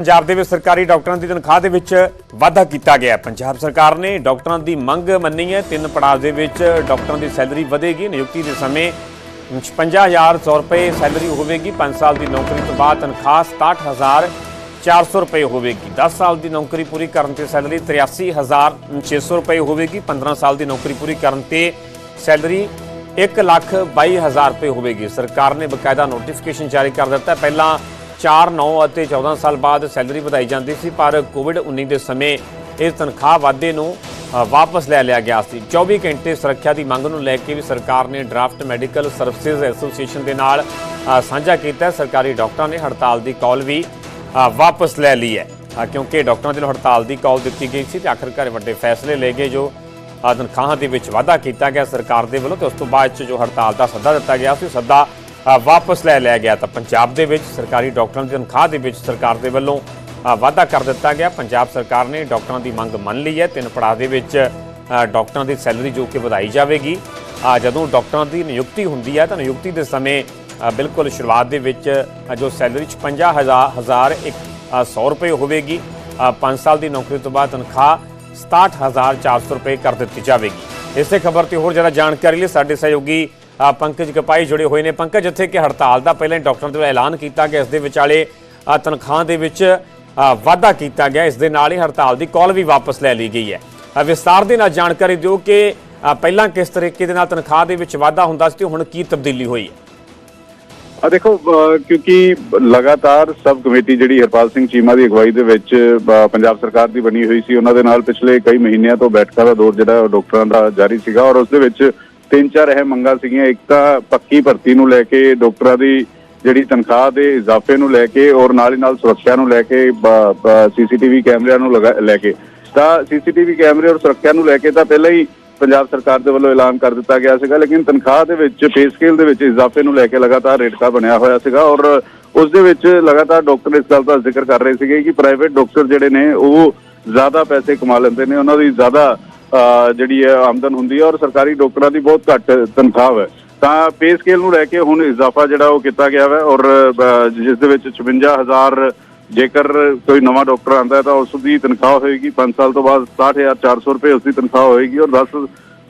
ਪੰਜਾਬ ਦੇ ਵਿੱਚ ਸਰਕਾਰੀ ਡਾਕਟਰਾਂ ਦੀ ਤਨਖਾਹ ਦੇ ਵਿੱਚ ਵਾਧਾ ਕੀਤਾ ਗਿਆ ਹੈ। ਪੰਜਾਬ ਸਰਕਾਰ ਨੇ ਡਾਕਟਰਾਂ ਦੀ ਮੰਗ ਮੰਨੀ ਹੈ। ਤਿੰਨ ਪੜਾਅ ਦੇ ਵਿੱਚ ਡਾਕਟਰਾਂ ਦੀ ਸੈਲਰੀ ਵਧੇਗੀ। ਨਿਯੁਕਤੀ ਦੇ ਸਮੇਂ 55100 ਰੁਪਏ ਸੈਲਰੀ ਹੋਵੇਗੀ। 5 ਸਾਲ ਦੀ ਨੌਕਰੀ ਤੋਂ ਬਾਅਦ ਤਨਖਾਹ 67400 ਰੁਪਏ ਹੋਵੇਗੀ। 10 ਸਾਲ ਦੀ ਨੌਕਰੀ ਪੂਰੀ ਕਰਨ ਤੇ ਸੈਲਰੀ 83600 ਰੁਪਏ ਹੋਵੇਗੀ। 15 ਸਾਲ ਦੀ ਨੌਕਰੀ ਪੂਰੀ ਕਰਨ ਤੇ ਸੈਲਰੀ 1 ਲੱਖ 22000 ਰੁਪਏ ਹੋਵੇਗੀ। ਸਰਕਾਰ ਨੇ ਬਕਾਇਦਾ ਨੋਟੀਫਿਕੇਸ਼ਨ ਜਾਰੀ ਕਰ ਦਿੱਤਾ ਪਹਿਲਾਂ 4 9 ਅਤੇ 14 ਸਾਲ ਬਾਅਦ ਸੈਲਰੀ ਵਧਾਈ ਜਾਂਦੀ ਸੀ, ਪਰ ਕੋਵਿਡ-19 ਦੇ ਸਮੇਂ ਇਸ ਤਨਖਾਹ ਵਾਧੇ ਨੂੰ ਵਾਪਸ ਲੈ ਲਿਆ ਗਿਆ ਸੀ। 24 ਘੰਟੇ ਸੁਰੱਖਿਆ ਦੀ ਮੰਗ ਨੂੰ ਲੈ ਕੇ ਵੀ ਸਰਕਾਰ ਨੇ ਡਰਾਫਟ ਮੈਡੀਕਲ ਸਰਵਿਸਿਜ਼ ਐਸੋਸੀਏਸ਼ਨ ਦੇ ਨਾਲ ਸਾਂਝਾ ਕੀਤਾ। ਸਰਕਾਰੀ ਡਾਕਟਰਾਂ ਨੇ ਹੜਤਾਲ ਦੀ ਕਾਲ ਵੀ ਵਾਪਸ ਲੈ ਲਈ ਹੈ। ਕਿਉਂਕਿ ਡਾਕਟਰਾਂ ਦੇ ਹੜਤਾਲ ਦੀ ਕਾਲ ਦਿੱਤੀ ਗਈ ਸੀ ਤੇ ਆਖਰਕਾਰ ਵੱਡੇ ਫੈਸਲੇ ਲਏ ਗਏ, ਜੋ ਤਨਖਾਹਾਂ ਦੇ ਵਿੱਚ ਵਾਧਾ ਕੀਤਾ ਗਿਆ ਸਰਕਾਰ ਦੇ ਵੱਲੋਂ ਤੇ ਉਸ ਤੋਂ ਬਾਅਦ 'ਚ ਜੋ ਹੜਤਾਲ ਦਾ ਸੱਦਾ ਦਿੱਤਾ ਗਿਆ ਸੀ, ਸੱਦਾ ਵਾਪਸ ਲੈ ਲਿਆ ਗਿਆ ਤਾਂ ਪੰਜਾਬ ਦੇ ਵਿੱਚ ਸਰਕਾਰੀ ਡਾਕਟਰਾਂ ਦੀ ਤਨਖਾਹ ਦੇ ਵਿੱਚ ਸਰਕਾਰ ਦੇ ਵੱਲੋਂ ਅ, ਵਾਧਾ ਕਰ ਦਿੱਤਾ ਗਿਆ। ਪੰਜਾਬ ਸਰਕਾਰ ਨੇ ਡਾਕਟਰਾਂ ਦੀ ਮੰਗ ਮੰਨ ਲਈ ਹੈ। ਤਿੰਨ ਪੜਾਅ ਦੇ ਵਿੱਚ ਅ, ਡਾਕਟਰਾਂ ਦੀ ਸੈਲਰੀ ਜੋ ਕਿ ਵਧਾਈ ਜਾਵੇਗੀ। ਜਦੋਂ ਡਾਕਟਰਾਂ ਦੀ ਨਿਯੁਕਤੀ ਹੁੰਦੀ ਹੈ ਤਾਂ ਨਿਯੁਕਤੀ ਦੇ ਸਮੇਂ ਬਿਲਕੁਲ ਸ਼ੁਰੂਆਤ ਦੇ ਵਿੱਚ ਜੋ ਸੈਲਰੀ 55000 ਹਜ਼ਾਰ ਇੱਕ ਅ, 100 ਰੁਪਏ ਹੋਵੇਗੀ। 5 ਸਾਲ ਦੀ ਨੌਕਰੀ ਤੋਂ ਬਾਅਦ ਤਨਖਾਹ 67400 ਰੁਪਏ ਕਰ ਦਿੱਤੀ ਜਾਵੇਗੀ। ਇਸੇ ਖਬਰ ਤੇ ਹੋਰ ਜ਼ਿਆਦਾ ਜਾਣਕਾਰੀ ਲਈ ਸਾਡੇ ਸਹਿਯੋਗੀ ਪੰਕਜ ਕਪਾਈ ਜੁੜੇ ਹੋਏ ਨੇ। ਪੰਕਜ ਜਿੱਥੇ ਕਿ ਹੜਤਾਲ ਦਾ ਪਹਿਲਾਂ ਹੀ ਡਾਕਟਰਾਂ ਦੇ ਵੱਲੋਂ ਐਲਾਨ ਕੀਤਾ ਗਿਆ ਇਸ ਦੇ ਵਿਚਾਲੇ ਤਨਖਾਹ ਦੇ ਵਿੱਚ ਵਾਧਾ ਕੀਤਾ ਗਿਆ। ਇਸ ਦੇ ਨਾਲ ਹੀ ਹੜਤਾਲ ਦੀ ਕਾਲ ਵੀ ਵਾਪਸ ਲੈ ਲਈ ਗਈ ਹੈ। ਅ, ਵਿਸਤਾਰ ਦੇ ਨਾਲ ਜਾਣਕਾਰੀ ਦਿਓ ਕਿ ਪਹਿਲਾਂ ਕਿਸ ਤਰੀਕੇ ਦੇ ਨਾਲ ਤਨਖਾਹ ਦੇ ਵਿੱਚ ਵਾਧਾ ਹੁੰਦਾ ਸੀ ਤੇ ਹੁਣ ਕੀ ਤਬਦੀਲੀ ਹੋਈ ਹੈ। ਆ ਦੇਖੋ ਕਿਉਂਕਿ ਲਗਾਤਾਰ ਸਬ ਕਮੇਟੀ ਜਿਹੜੀ ਹਰਪਾਲ ਸਿੰਘ ਚੀਮਾ ਦੀ ਅਗਵਾਈ ਦੇ ਵਿੱਚ ਪੰਜਾਬ ਸਰਕਾਰ ਦੀ ਬਣੀ ਹੋਈ ਸੀ, ਉਹਨਾਂ ਦੇ ਨਾਲ ਪਿਛਲੇ ਕਈ ਮਹੀਨਿਆਂ ਤੋਂ ਬੈਠਕਾਂ ਦਾ ਦੌਰ ਜਿਹੜਾ ਉਹ ਡਾਕਟਰਾਂ ਦਾ ਜਾਰੀ ਸੀਗਾ ਔਰ ਉਸ ਦੇ ਵਿੱਚ ਤਿੰਨ ਚਾਰ ਅਹਿਮ ਮੰਗਾਂ ਸੀਗੀਆਂ। ਇੱਕ ਤਾਂ ਪੱਕੀ ਭਰਤੀ ਨੂੰ ਲੈ ਕੇ ਡਾਕਟਰਾਂ ਦੀ ਜਿਹੜੀ ਤਨਖਾਹ ਦੇ ਇਜ਼ਾਫੇ ਨੂੰ ਲੈ ਕੇ ਔਰ ਨਾਲ ਹੀ ਨਾਲ ਸੁਰੱਖਿਆ ਨੂੰ ਲੈ ਕੇ ਸੀਸੀਟੀਵੀ ਕੈਮਰਿਆਂ ਨੂੰ ਲਗਾ- ਲੈ ਕੇ। ਤਾਂ ਸੀਸੀਟੀਵੀ ਕੈਮਰੇ ਔਰ ਸੁਰੱਖਿਆ ਨੂੰ ਲੈ ਕੇ ਤਾਂ ਪਹਿਲਾਂ ਹੀ ਪੰਜਾਬ ਸਰਕਾਰ ਦੇ ਵੱਲੋਂ ਐਲਾਨ ਕਰ ਦਿੱਤਾ ਗਿਆ ਸੀਗਾ ਲੇਕਿਨ ਤਨਖਾਹ ਦੇ ਵਿੱਚ ਪੇ ਸਕੇਲ ਦੇ ਵਿੱਚ ਇਜ਼ਾਫੇ ਨੂੰ ਲੈ ਕੇ ਲਗਾਤਾਰ ਰੇਟਕਾ ਬਣਿਆ ਹੋਇਆ ਸੀਗਾ ਔਰ ਉਸ ਦੇ ਵਿੱਚ ਲਗਾਤਾਰ ਡਾਕਟਰ ਇਸ ਗੱਲ ਦਾ ਜ਼ਿਕਰ ਕਰ ਰਹੇ ਸੀਗੇ ਕਿ ਪ੍ਰਾਈਵੇਟ ਡਾਕਟਰ ਜਿਹੜੇ ਨੇ ਉਹ ਜ਼ਿਆਦਾ ਪੈਸੇ ਕਮਾ ਲੈਂਦੇ ਨੇ ਉਹਨਾਂ ਦੀ ਜ਼ਿਆਦਾ ਅਹ, ਜਿਹੜੀ ਹੈ ਆਮਦਨ ਹੁੰਦੀ ਹੈ ਔਰ ਸਰਕਾਰੀ ਡਾਕਟਰਾਂ ਦੀ ਬਹੁਤ ਘੱਟ ਤਨਖਾਹ ਹੈ। ਤਾਂ ਪੇ ਸਕੇਲ ਨੂੰ ਲੈ ਕੇ ਹੁਣ ਇਜ਼ਾਫਾ ਜਿਹੜਾ ਉਹ ਕੀਤਾ ਗਿਆ ਹੈ ਔਰ ਜਿਸ ਦੇ ਵਿੱਚ 56000 ਜੇਕਰ ਕੋਈ ਨਵਾਂ ਡਾਕਟਰ ਆਂਦਾ ਹੈ ਤਾਂ ਉਸ ਦੀ ਤਨਖਾਹ ਹੋਏਗੀ 5 ਸਾਲ ਤੋਂ ਬਾਅਦ 67400 ਰੁਪਏ ਉਸ ਦੀ ਤਨਖਾਹ ਹੋਏਗੀ ਔਰ 10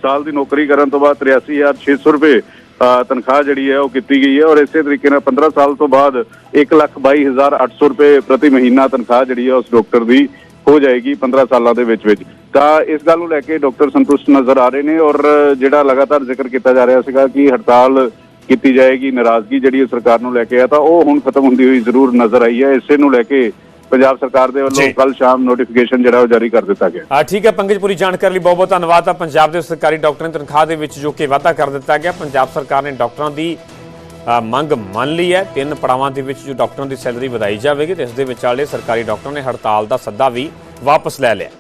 ਸਾਲ ਦੀ ਨੌਕਰੀ ਕਰਨ ਤੋਂ ਬਾਅਦ 83600 ਰੁਪਏ ਅਹ, ਤਨਖਾਹ ਜਿਹੜੀ ਹੈ ਉਹ ਕੀਤੀ ਗਈ ਹੈ ਔਰ ਇਸੇ ਤਰੀਕੇ ਨਾਲ 15 ਸਾਲ ਤੋਂ ਬਾਅਦ 122800 ਰੁਪਏ ਪ੍ਰਤੀ ਮਹੀਨਾ ਤਨਖਾਹ ਜਿਹੜੀ ਹੈ ਉਸ ਡਾਕਟਰ ਦੀ ਹੋ ਜਾਏਗੀ 15 ਸਾਲਾਂ ਦੇ ਵਿੱਚ ਵਿੱਚ। ਤਾਂ ਇਸ ਗੱਲ ਨੂੰ ਲੈ ਕੇ ਡਾਕਟਰ ਸੰਤੁਸ਼ਟ ਨਜ਼ਰ ਆ ਰਹੇ ਨੇ ਔਰ ਜਿਹੜਾ ਲਗਾਤਾਰ ਜ਼ਿਕਰ ਕੀਤਾ ਜਾ ਰਿਹਾ ਸੀਗਾ ਕਿ ਹੜਤਾਲ ਕੀਤੀ ਜਾਏਗੀ ਨਾਰਾਜ਼ਗੀ ਜਿਹੜੀ ਹੈ ਸਰਕਾਰ ਨੂੰ ਲੈ ਕੇ ਆ ਤਾਂ ਉਹ ਹੁਣ ਖਤਮ ਹੁੰਦੀ ਹੋਈ ਜ਼ਰੂਰ ਨਜ਼ਰ ਆਈ ਹੈ। ਇਸੇ ਨੂੰ ਲੈ ਕੇ ਪੰਜਾਬ ਸਰਕਾਰ ਦੇ ਵੱਲੋਂ। ਕੱਲ ਸ਼ਾਮ ਨੋਟੀਫਿਕੇਸ਼ਨ ਜਿਹੜਾ ਉਹ ਜਾਰੀ ਕਰ ਦਿੱਤਾ ਗਿਆ। ਆ ਠੀਕ ਹੈ ਪੰਕਜ ਪੂਰੀ ਜਾਣਕਾਰੀ ਲਈ ਬਹੁਤ ਬਹੁਤ ਧੰਨਵਾਦ। ਆ ਪੰਜਾਬ ਦੇ ਸਰਕਾਰੀ ਡਾਕਟਰਾਂ ਦੀ ਤਨਖਾਹ ਦੇ ਵਿੱਚ ਜੋ ਕਿ ਵਾਧਾ ਕਰ ਦਿੱਤਾ ਗਿਆ ਪੰਜਾਬ ਸਰਕਾਰ ਨੇ ਡਾਕਟਰਾਂ ਦੀ ਮੰਗ ਮੰਨ ਲਈ ਹੈ। ਤਿੰਨ ਪੜਾਵਾਂ ਦੇ ਵਿੱਚ ਜੋ ਡਾਕਟਰਾਂ ਦੀ ਸੈਲਰੀ ਵਧਾਈ ਜਾਵੇਗੀ ਤੇ ਇਸ ਦੇ ਵਿਚਾਲੇ ਸਰਕਾਰੀ ਡਾਕਟਰਾਂ ਨੇ ਹੜਤਾਲ ਦਾ ਸੱਦਾ ਵੀ ਵਾਪਸ ਲੈ ਲਿਆ।